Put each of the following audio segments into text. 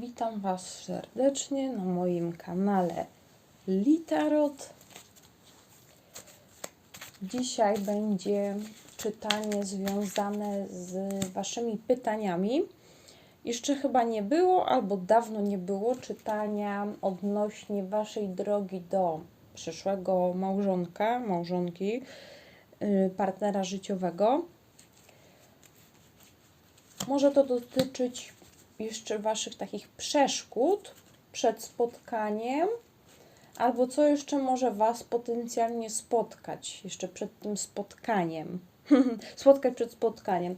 Witam Was serdecznie na moim kanale Litarot. Dzisiaj będzie czytanie związane z Waszymi pytaniami. Jeszcze chyba nie było, albo dawno nie było czytania odnośnie Waszej drogi do przyszłego małżonka, małżonki, yy, partnera życiowego. Może to dotyczyć jeszcze Waszych takich przeszkód przed spotkaniem, albo co jeszcze może Was potencjalnie spotkać jeszcze przed tym spotkaniem. spotkać przed spotkaniem.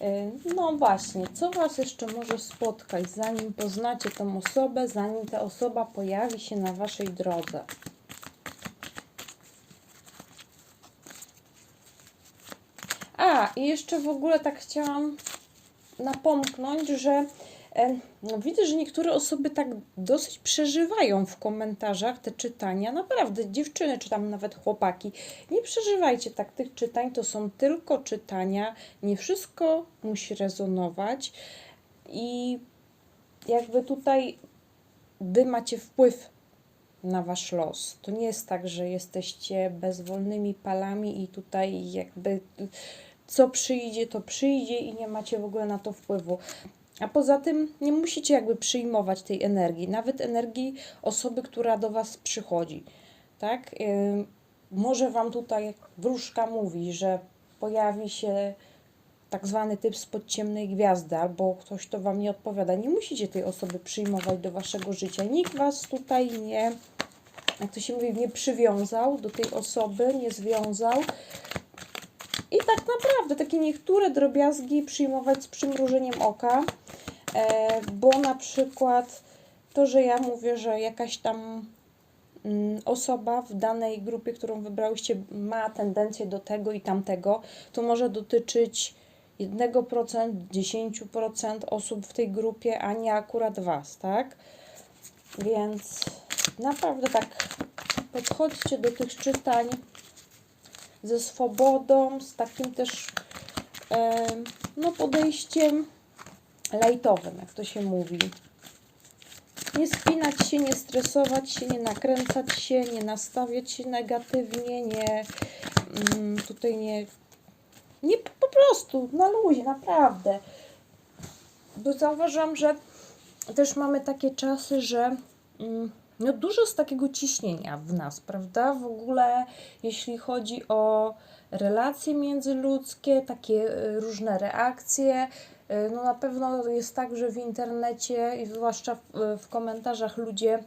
Yy, No właśnie, co Was jeszcze może spotkać, zanim poznacie tą osobę, zanim ta osoba pojawi się na Waszej drodze? A, i jeszcze w ogóle tak chciałam napomknąć, że widzę, że niektóre osoby tak dosyć przeżywają w komentarzach te czytania. Naprawdę, dziewczyny czy tam nawet chłopaki, nie przeżywajcie tak tych czytań, to są tylko czytania. Nie wszystko musi rezonować i jakby tutaj wy macie wpływ na wasz los. To nie jest tak, że jesteście bezwolnymi palami i tutaj jakby co przyjdzie, to przyjdzie i nie macie w ogóle na to wpływu. A poza tym nie musicie jakby przyjmować tej energii, nawet energii osoby, która do Was przychodzi. Tak? Może Wam tutaj wróżka mówi, że pojawi się tak zwany typ spod ciemnej gwiazdy, albo ktoś, to Wam nie odpowiada. Nie musicie tej osoby przyjmować do Waszego życia. Nikt Was tutaj nie, jak to się mówi, nie przywiązał do tej osoby, nie związał. I tak naprawdę takie niektóre drobiazgi przyjmować z przymrużeniem oka, e, bo na przykład to, że ja mówię, że jakaś tam mm, osoba w danej grupie, którą wybrałyście, ma tendencję do tego i tamtego, to może dotyczyć 1%, 10% osób w tej grupie, a nie akurat Was, tak? Więc naprawdę tak podchodźcie do tych czytań ze swobodą, z takim też e, no, podejściem lajtowym, jak to się mówi. Nie spinać się, nie stresować się, nie nakręcać się, nie nastawiać się negatywnie, nie mm, tutaj nie, nie po prostu na luzie, naprawdę. Bo zauważam, że też mamy takie czasy, że mm, no dużo jest takiego ciśnienia w nas, prawda? W ogóle jeśli chodzi o relacje międzyludzkie, takie y, różne reakcje, y, no na pewno jest tak, że w internecie i zwłaszcza w, w komentarzach ludzie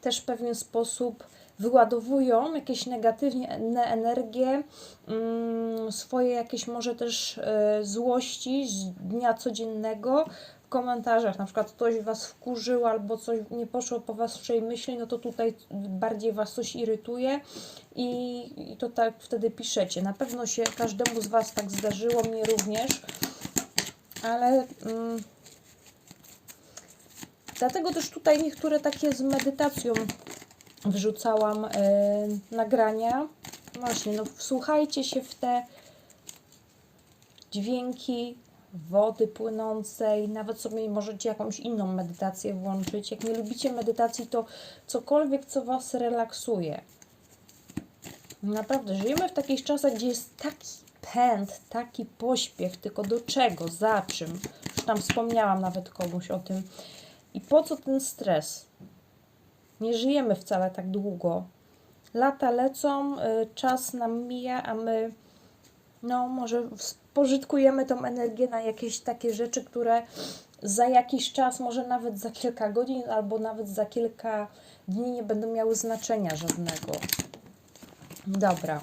też w pewien sposób wyładowują jakieś negatywne energie, mm, swoje jakieś może też złości z dnia codziennego komentarzach. Na przykład ktoś Was wkurzył albo coś nie poszło po Waszej myśli, no to tutaj bardziej Was coś irytuje i, i to tak wtedy piszecie. Na pewno się każdemu z Was tak zdarzyło, mnie również, ale... Mm, Dlatego też tutaj niektóre takie z medytacją wrzucałam e, nagrania. Właśnie, no wsłuchajcie się w te dźwięki wody płynącej, nawet sobie możecie jakąś inną medytację włączyć. Jak nie lubicie medytacji, to cokolwiek, co Was relaksuje. Naprawdę, żyjemy w takich czasach, gdzie jest taki pęd, taki pośpiech, tylko do czego, za czym? Już tam wspomniałam nawet komuś o tym. I po co ten stres? Nie żyjemy wcale tak długo. Lata lecą, y, czas nam mija, a my no może spożytkujemy tą energię na jakieś takie rzeczy, które za jakiś czas, może nawet za kilka godzin, albo nawet za kilka dni nie będą miały znaczenia żadnego. Dobra.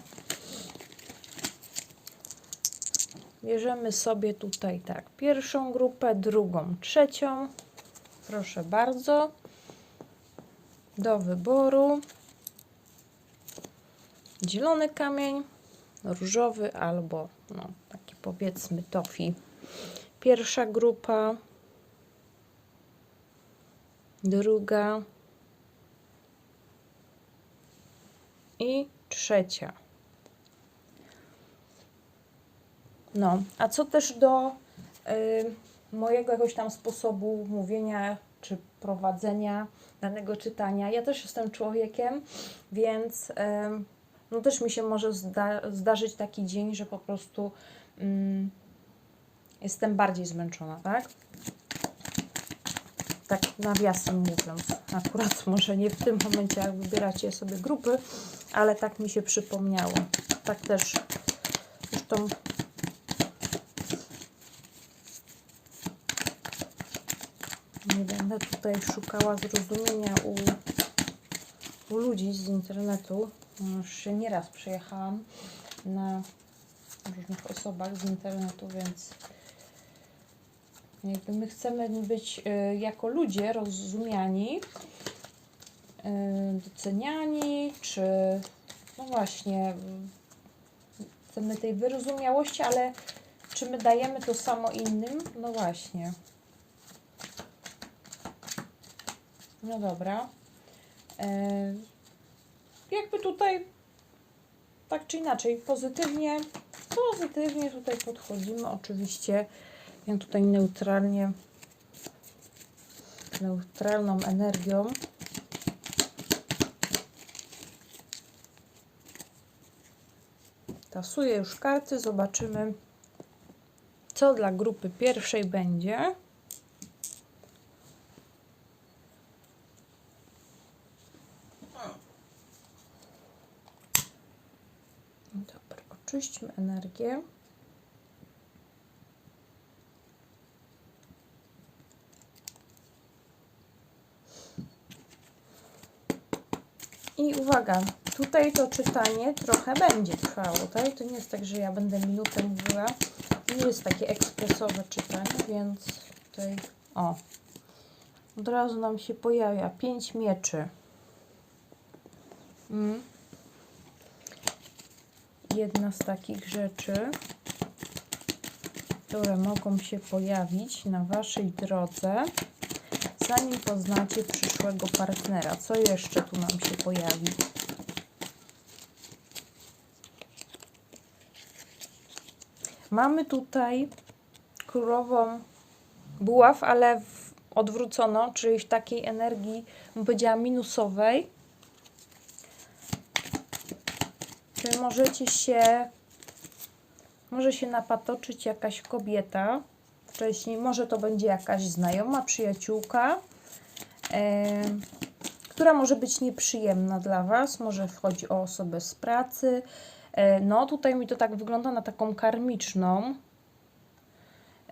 Bierzemy sobie tutaj tak pierwszą grupę, drugą, trzecią. Proszę bardzo. Do wyboru. Zielony kamień, różowy albo no, taki powiedzmy tofi. Pierwsza grupa. Druga. I trzecia. No, a co też do y, mojego jakiegoś tam sposobu mówienia czy prowadzenia danego czytania. Ja też jestem człowiekiem, więc em, no też mi się może zda zdarzyć taki dzień, że po prostu mm, jestem bardziej zmęczona, tak? Tak nawiasem mówiąc, akurat może nie w tym momencie, jak wybieracie sobie grupy, ale tak mi się przypomniało. Tak też zresztą nie będę tutaj szukała zrozumienia u, u ludzi z internetu. Już nieraz przejechałam na różnych osobach z internetu, więc jakby my chcemy być y, jako ludzie rozumiani, y, doceniani, czy no właśnie chcemy tej wyrozumiałości, ale czy my dajemy to samo innym? No właśnie. No dobra. E, jakby tutaj tak czy inaczej pozytywnie, pozytywnie tutaj podchodzimy. Oczywiście ja tutaj neutralnie, neutralną energią. Tasuję już karty, zobaczymy co dla grupy pierwszej będzie. Dobra, oczyśćmy energię. I uwaga, tutaj to czytanie trochę będzie trwało, tak? To nie jest tak, że ja będę minutę mówiła. Nie jest takie ekspresowe czytanie, więc tutaj, o, od razu nam się pojawia pięć mieczy. Mm jedna z takich rzeczy, które mogą się pojawić na Waszej drodze, zanim poznacie przyszłego partnera. Co jeszcze tu nam się pojawi? Mamy tutaj królową buław, ale w odwróconą, czyli w takiej energii, bym powiedziała, minusowej. Czy możecie się, może się napatoczyć jakaś kobieta wcześniej, może to będzie jakaś znajoma, przyjaciółka, e, która może być nieprzyjemna dla Was, może chodzi o osobę z pracy. E, no tutaj mi to tak wygląda na taką karmiczną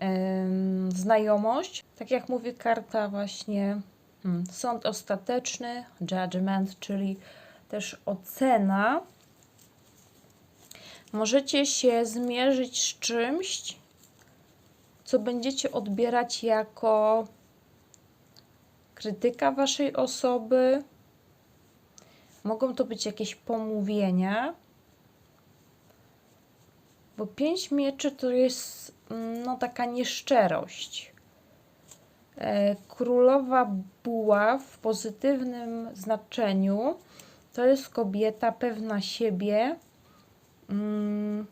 e, znajomość. Tak jak mówię, karta właśnie hmm, sąd ostateczny, judgment, czyli też ocena możecie się zmierzyć z czymś, co będziecie odbierać jako krytyka waszej osoby. Mogą to być jakieś pomówienia. Bo pięć mieczy to jest no, taka nieszczerość. E, królowa buła w pozytywnym znaczeniu to jest kobieta pewna siebie, mm,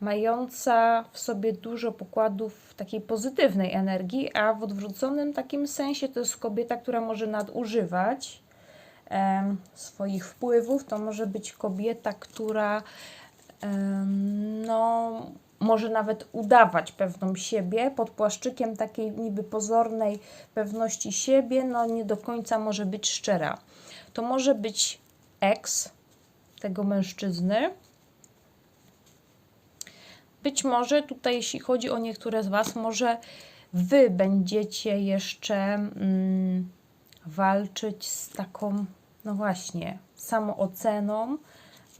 mająca w sobie dużo pokładów takiej pozytywnej energii, a w odwróconym takim sensie to jest kobieta, która może nadużywać swoich wpływów. To może być kobieta, która no, może nawet udawać pewną siebie pod płaszczykiem takiej niby pozornej pewności siebie, no nie do końca może być szczera. To może być ex, tego mężczyzny. Być może tutaj, jeśli chodzi o niektóre z Was, może Wy będziecie jeszcze mm, walczyć z taką, no właśnie, samooceną,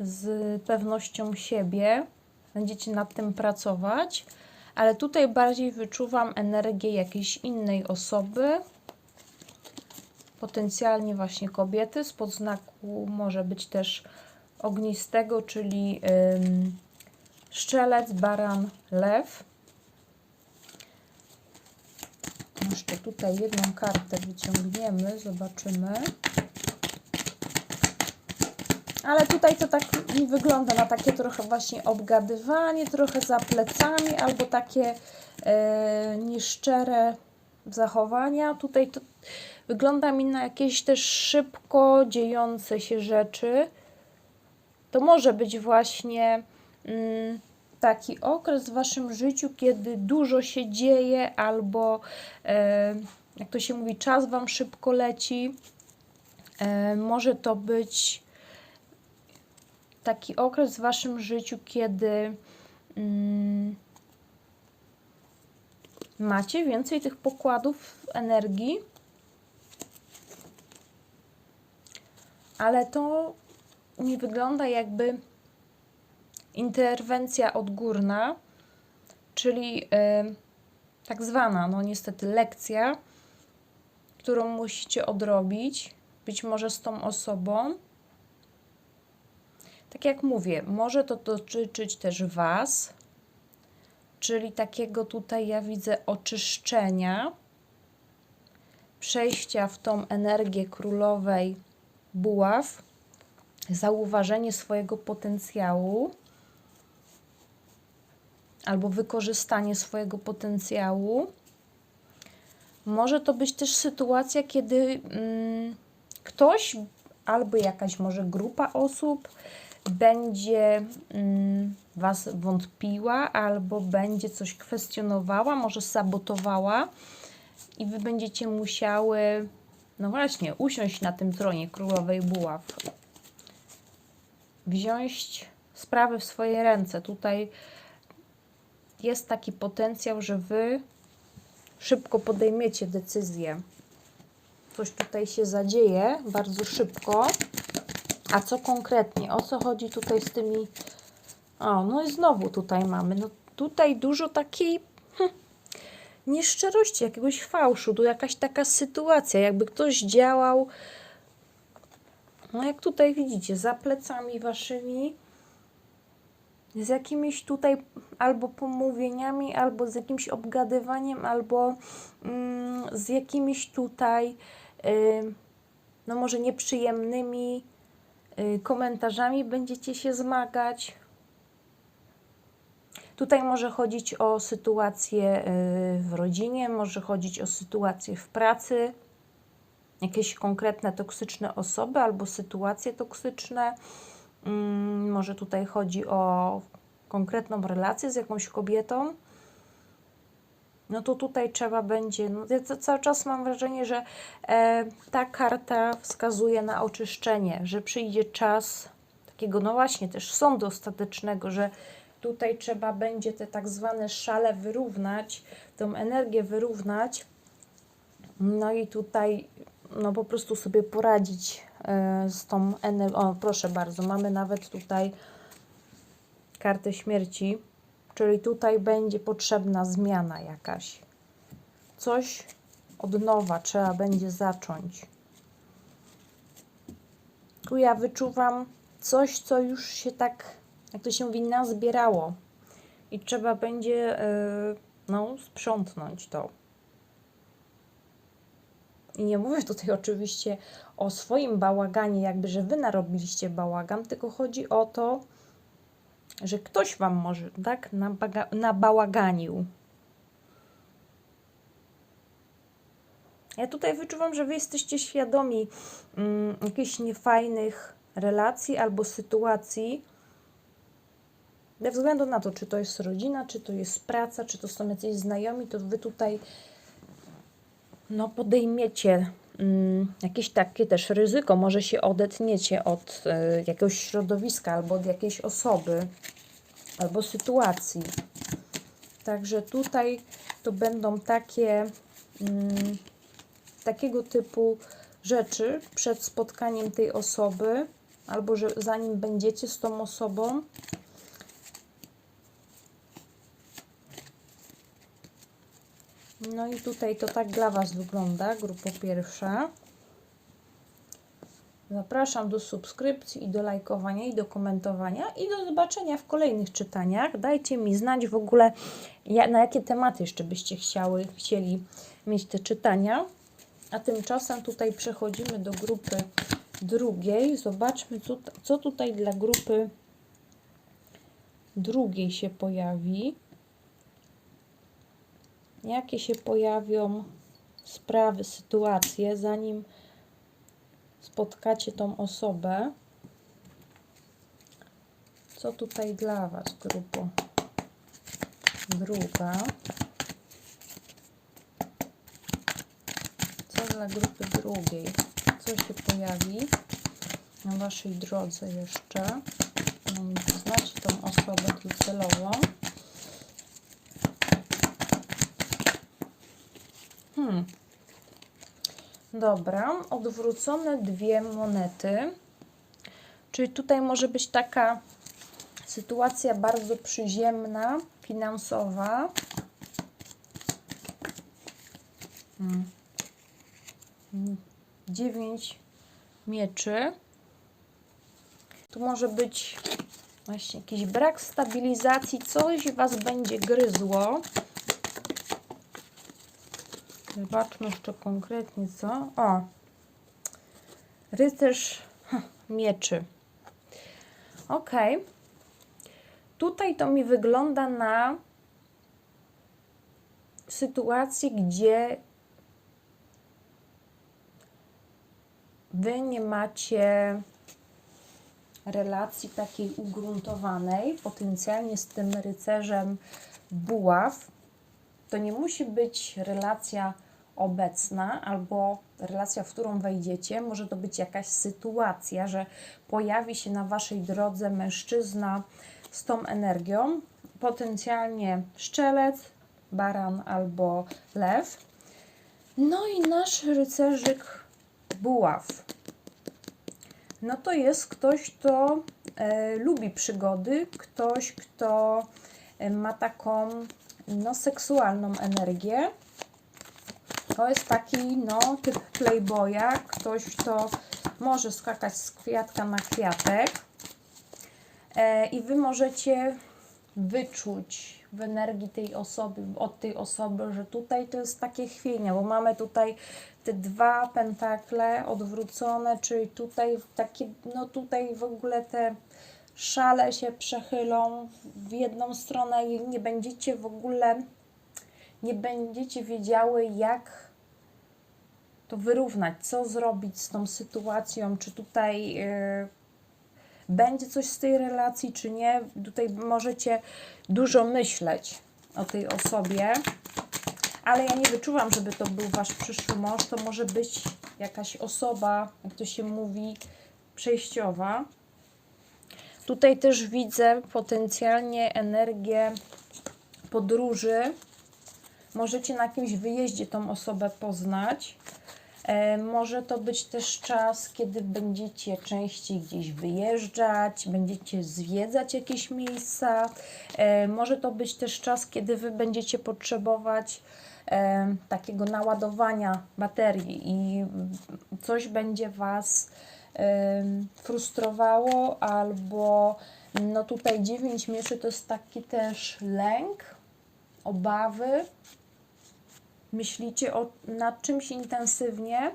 z pewnością siebie. Będziecie nad tym pracować, ale tutaj bardziej wyczuwam energię jakiejś innej osoby, potencjalnie właśnie kobiety. Spod znaku może być też ognistego, czyli ym, szczelec, baran, lew. Jeszcze tutaj jedną kartę wyciągniemy, zobaczymy. Ale tutaj to tak mi wygląda na takie trochę właśnie obgadywanie, trochę za plecami, albo takie e, nieszczere zachowania. Tutaj to wygląda mi na jakieś też szybko dziejące się rzeczy. To może być właśnie mm, taki okres w waszym życiu, kiedy dużo się dzieje, albo jak to się mówi, czas wam szybko leci. Może to być taki okres w waszym życiu, kiedy mm, macie więcej tych pokładów energii, ale to nie wygląda jakby interwencja odgórna, czyli e, tak zwana, no niestety, lekcja, którą musicie odrobić, być może z tą osobą. Tak jak mówię, może to dotyczyć też Was, czyli takiego tutaj ja widzę oczyszczenia, przejścia w tą energię królowej buław, zauważenie swojego potencjału albo wykorzystanie swojego potencjału. Może to być też sytuacja, kiedy mm, ktoś albo jakaś może grupa osób będzie mm, Was wątpiła, albo będzie coś kwestionowała, może sabotowała, i Wy będziecie musiały, no właśnie, usiąść na tym tronie królowej buław, wziąć sprawy w swoje ręce. Tutaj jest taki potencjał, że Wy szybko podejmiecie decyzję. Coś tutaj się zadzieje bardzo szybko. A co konkretnie? O co chodzi tutaj z tymi. O, no i znowu tutaj mamy. No tutaj dużo takiej hm, nieszczerości, jakiegoś fałszu. Tu jakaś taka sytuacja, jakby ktoś działał. No jak tutaj widzicie, za plecami waszymi z jakimiś tutaj albo pomówieniami, albo z jakimś obgadywaniem, albo mm, z jakimiś tutaj, no może nieprzyjemnymi y, komentarzami będziecie się zmagać. Tutaj może chodzić o sytuację y, w rodzinie, może chodzić o sytuację w pracy, jakieś konkretne toksyczne osoby albo sytuacje toksyczne. Mm, może tutaj chodzi o konkretną relację z jakąś kobietą. No to tutaj trzeba będzie. No ja cały czas mam wrażenie, że e, ta karta wskazuje na oczyszczenie, że przyjdzie czas takiego, no właśnie, też sądu ostatecznego, że tutaj trzeba będzie te tak zwane szale wyrównać, tą energię wyrównać. No i tutaj no po prostu sobie poradzić e, z tą energią. O, proszę bardzo, mamy nawet tutaj kartę śmierci, czyli tutaj będzie potrzebna zmiana jakaś. Coś od nowa trzeba będzie zacząć. Tu ja wyczuwam coś, co już się tak, jak to się mówi, nazbierało. I trzeba będzie yy, no, sprzątnąć to. I nie mówię tutaj oczywiście o swoim bałaganie, jakby, że wy narobiliście bałagan, tylko chodzi o to, że ktoś wam może tak nabałaganił. Ja tutaj wyczuwam, że wy jesteście świadomi mm, jakichś niefajnych relacji albo sytuacji, ze względu na to, czy to jest rodzina, czy to jest praca, czy to są jacyś znajomi, to wy tutaj no, podejmiecie mm, jakieś takie też ryzyko, może się odetniecie od y, jakiegoś środowiska albo od jakiejś osoby albo sytuacji. Także tutaj to będą takie mm, takiego typu rzeczy przed spotkaniem tej osoby, albo że zanim będziecie z tą osobą, No i tutaj to tak dla Was wygląda, grupa pierwsza. Zapraszam do subskrypcji i do lajkowania i do komentowania i do zobaczenia w kolejnych czytaniach. Dajcie mi znać w ogóle, na jakie tematy jeszcze byście chciały, chcieli mieć te czytania. A tymczasem tutaj przechodzimy do grupy drugiej. Zobaczmy, co, co tutaj dla grupy drugiej się pojawi jakie się pojawią sprawy, sytuacje, zanim spotkacie tą osobę. Co tutaj dla Was, grupo? Druga. Co dla grupy drugiej? Co się pojawi na Waszej drodze jeszcze? Poznacie tą osobę docelową. Hmm. Dobra, odwrócone dwie monety. Czyli tutaj może być taka sytuacja bardzo przyziemna, finansowa. Hmm. Mm, Dziewięć mieczy. Tu może być właśnie jakiś brak stabilizacji, coś Was będzie gryzło. Zobaczmy jeszcze konkretnie co. O! Rycerz mieczy. Ok. Tutaj to mi wygląda na sytuację, gdzie Wy nie macie relacji takiej ugruntowanej, potencjalnie z tym rycerzem buław. To nie musi być relacja obecna albo relacja, w którą wejdziecie. Może to być jakaś sytuacja, że pojawi się na waszej drodze mężczyzna z tą energią, potencjalnie szczelec, baran albo lew. No i nasz rycerzyk buław. No to jest ktoś, kto e, lubi przygody, ktoś, kto e, ma taką no, seksualną energię. To jest taki no, typ playboya, ktoś, kto może skakać z kwiatka na kwiatek. E, I wy możecie wyczuć w energii tej osoby, od tej osoby, że tutaj to jest takie chwienie, bo mamy tutaj te dwa pentakle odwrócone, czyli tutaj takie, no tutaj w ogóle te szale się przechylą w jedną stronę i nie będziecie w ogóle, nie będziecie wiedziały, jak to wyrównać, co zrobić z tą sytuacją, czy tutaj yy, będzie coś z tej relacji, czy nie. Tutaj możecie dużo myśleć o tej osobie, ale ja nie wyczuwam, żeby to był wasz przyszły mąż. To może być jakaś osoba, jak to się mówi, przejściowa. Tutaj też widzę potencjalnie energię podróży. Możecie na jakimś wyjeździe tą osobę poznać. E, Może to być też czas, kiedy będziecie częściej gdzieś wyjeżdżać, będziecie zwiedzać jakieś miejsca. E, Może to być też czas, kiedy Wy będziecie potrzebować e, takiego naładowania baterii i coś będzie Was frustrowało, albo no tutaj 9 mieczy to jest taki też lęk, obawy, myślicie o, nad czymś intensywnie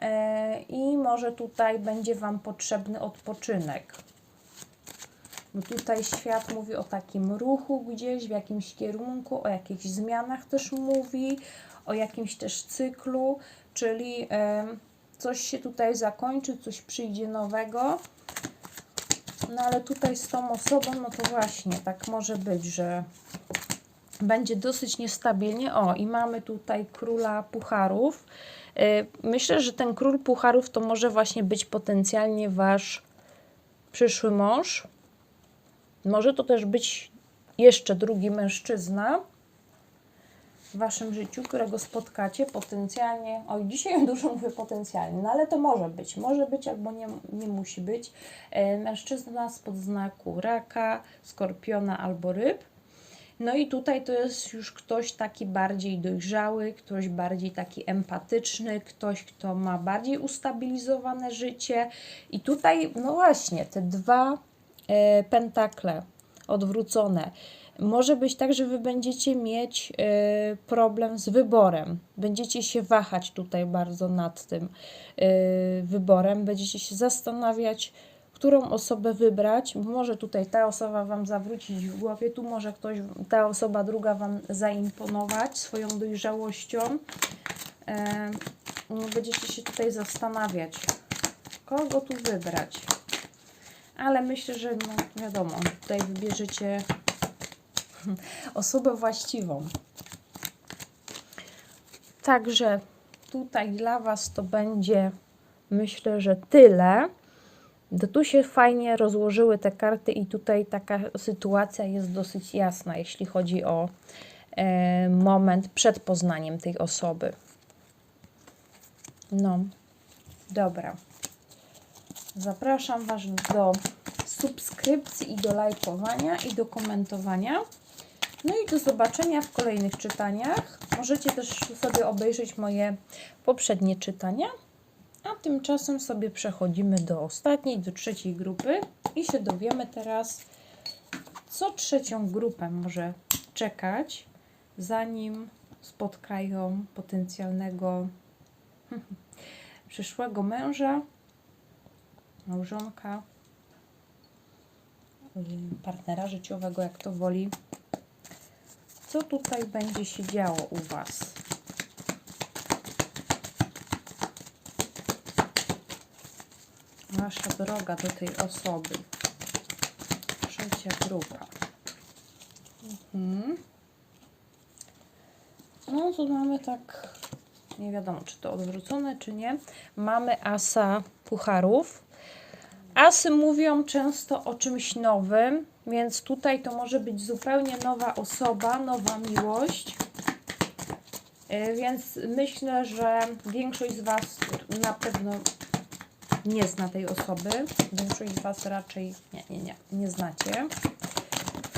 e, i może tutaj będzie Wam potrzebny odpoczynek. Bo tutaj świat mówi o takim ruchu gdzieś, w jakimś kierunku, o jakichś zmianach też mówi, o jakimś też cyklu, czyli e, coś się tutaj zakończy, coś przyjdzie nowego. No ale tutaj z tą osobą, no to właśnie tak może być, że będzie dosyć niestabilnie. O, i mamy tutaj króla pucharów. Y, Myślę, że ten król pucharów to może właśnie być potencjalnie wasz przyszły mąż. Może to też być jeszcze drugi mężczyzna w waszym życiu, którego spotkacie potencjalnie. Oj, dzisiaj dużo mówię potencjalnie, no ale to może być. Może być albo nie, nie musi być. Y, Mężczyzna spod znaku raka, skorpiona albo ryb. No i tutaj to jest już ktoś taki bardziej dojrzały, ktoś bardziej taki empatyczny, ktoś, kto ma bardziej ustabilizowane życie. I tutaj, no właśnie, te dwa e, pentakle odwrócone. Może być tak, że wy będziecie mieć e, problem z wyborem. Będziecie się wahać tutaj bardzo nad tym e, wyborem. Będziecie się zastanawiać, którą osobę wybrać. Może tutaj ta osoba Wam zawrócić w głowie, tu może ktoś, ta osoba druga Wam zaimponować swoją dojrzałością. będziecie się tutaj zastanawiać, kogo tu wybrać. Ale myślę, że no wiadomo, tutaj wybierzecie osobę właściwą. Także tutaj dla Was to będzie, myślę, że tyle. To tu się fajnie rozłożyły te karty i tutaj taka sytuacja jest dosyć jasna, jeśli chodzi o e, moment przed poznaniem tej osoby. No, dobra. Zapraszam Was do subskrypcji i do lajkowania i do komentowania. No i do zobaczenia w kolejnych czytaniach. Możecie też sobie obejrzeć moje poprzednie czytania. A tymczasem sobie przechodzimy do ostatniej, do trzeciej grupy i się dowiemy teraz, co trzecią grupę może czekać, zanim spotkają potencjalnego przyszłego męża, małżonka, partnera życiowego, jak to woli. Co tutaj będzie się działo u Was? Wasza droga do tej osoby. Trzecia grupa. Mhm. No, tu mamy tak, nie wiadomo, czy to odwrócone, czy nie. Mamy asa pucharów. Asy mówią często o czymś nowym, więc tutaj to może być zupełnie nowa osoba, nowa miłość. Yy, Więc myślę, że większość z Was na pewno nie zna tej osoby. Większość z Was raczej nie, nie, nie, nie znacie.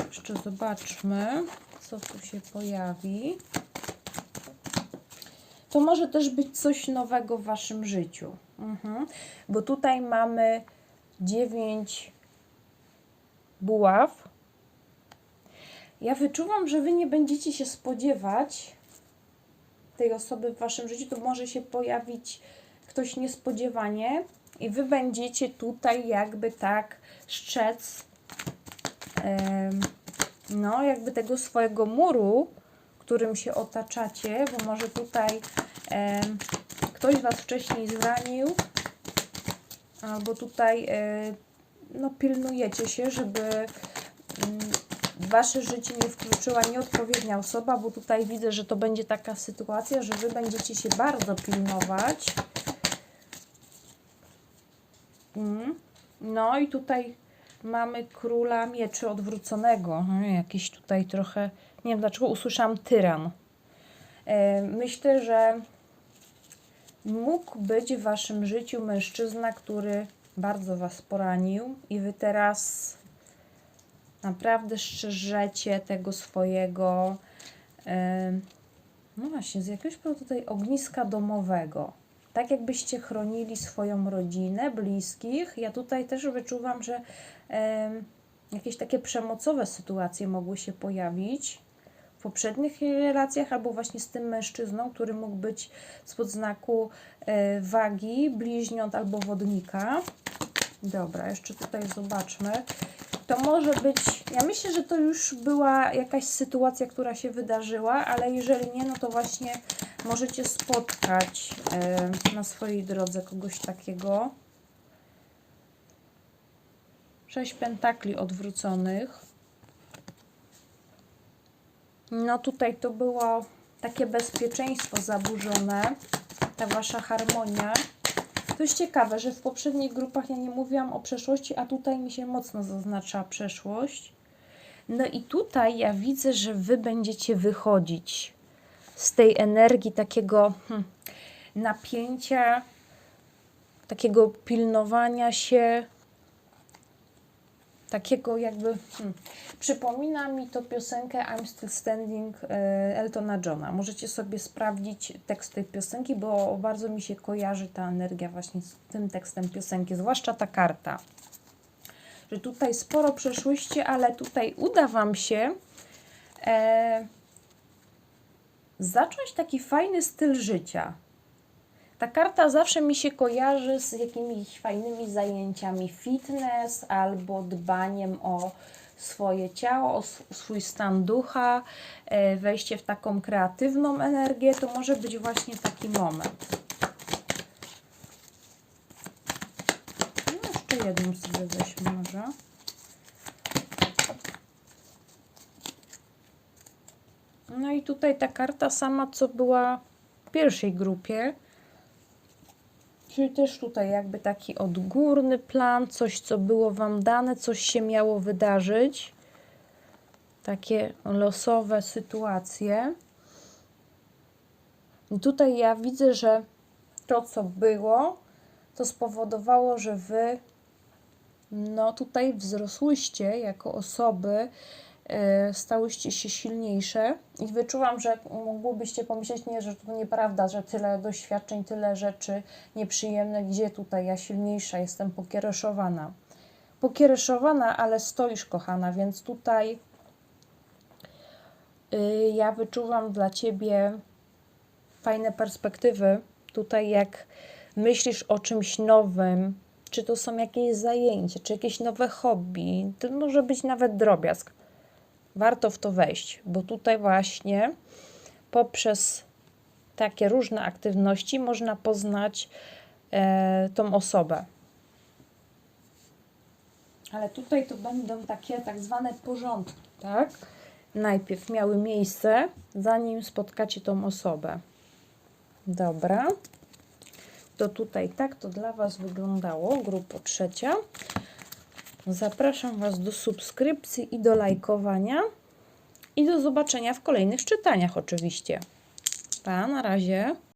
Jeszcze zobaczmy, co tu się pojawi. To może też być coś nowego w Waszym życiu. Mhm. Bo tutaj mamy dziewięć buław. Ja wyczuwam, że Wy nie będziecie się spodziewać tej osoby w Waszym życiu. To może się pojawić ktoś niespodziewanie i Wy będziecie tutaj jakby tak szczec no jakby tego swojego muru, którym się otaczacie, bo może tutaj ktoś Was wcześniej zranił, albo tutaj e, no, pilnujecie się, żeby mm, Wasze życie nie wkroczyła nieodpowiednia osoba, bo tutaj widzę, że to będzie taka sytuacja, że Wy będziecie się bardzo pilnować. Mm. No i tutaj mamy króla mieczy odwróconego. No, Jakiś tutaj trochę, nie wiem dlaczego usłyszałam tyran. E, Myślę, że mógł być w Waszym życiu mężczyzna, który bardzo Was poranił i Wy teraz naprawdę szczerzecie tego swojego, em, no właśnie, z jakiegoś powodu tutaj ogniska domowego. Tak jakbyście chronili swoją rodzinę, bliskich. Ja tutaj też wyczuwam, że em, jakieś takie przemocowe sytuacje mogły się pojawić w poprzednich relacjach, albo właśnie z tym mężczyzną, który mógł być spod znaku e, wagi, bliźniąt albo wodnika. Dobra, jeszcze tutaj zobaczmy. To może być, ja myślę, że to już była jakaś sytuacja, która się wydarzyła, ale jeżeli nie, no to właśnie możecie spotkać na swojej drodze kogoś takiego. Sześć pentakli odwróconych. No tutaj to było takie bezpieczeństwo zaburzone, ta wasza harmonia. To jest ciekawe, że w poprzednich grupach ja nie mówiłam o przeszłości, a tutaj mi się mocno zaznacza przeszłość. No i tutaj ja widzę, że wy będziecie wychodzić z tej energii takiego hmm, napięcia, takiego pilnowania się, takiego jakby. Hmm, przypomina mi to piosenkę I'm Still Standing e, Eltona Johna. Możecie sobie sprawdzić tekst tej piosenki, bo bardzo mi się kojarzy ta energia właśnie z tym tekstem piosenki, zwłaszcza ta karta. Że tutaj sporo przeszłyście, ale tutaj uda Wam się e, zacząć taki fajny styl życia. Ta karta zawsze mi się kojarzy z jakimiś fajnymi zajęciami fitness albo dbaniem o swoje ciało, o sw- swój stan ducha, e, wejście w taką kreatywną energię, to może być właśnie taki moment. No, jeszcze jedną sobie weźmy może. No i tutaj ta karta sama, co była w pierwszej grupie. Czyli też tutaj jakby taki odgórny plan, coś co było Wam dane, coś się miało wydarzyć. Takie losowe sytuacje. I tutaj ja widzę, że to co było, to spowodowało, że Wy no tutaj wzrosłyście jako osoby, stałyście się silniejsze i wyczułam, że mogłybyście pomyśleć, nie, że to nieprawda, że tyle doświadczeń, tyle rzeczy nieprzyjemne, gdzie tutaj ja silniejsza jestem pokiereszowana. Pokiereszowana, ale stoisz kochana, więc tutaj y, ja wyczuwam dla Ciebie fajne perspektywy. Tutaj jak myślisz o czymś nowym, czy to są jakieś zajęcia, czy jakieś nowe hobby, to może być nawet drobiazg. Warto w to wejść, bo tutaj właśnie poprzez takie różne aktywności można poznać e, tą osobę. Ale tutaj to będą takie tak zwane porządki, tak? Najpierw miały miejsce, zanim spotkacie tą osobę. Dobra. To tutaj tak to dla Was wyglądało, grupo trzecia. Zapraszam Was do subskrypcji i do lajkowania. I do zobaczenia w kolejnych czytaniach oczywiście. Pa, na razie.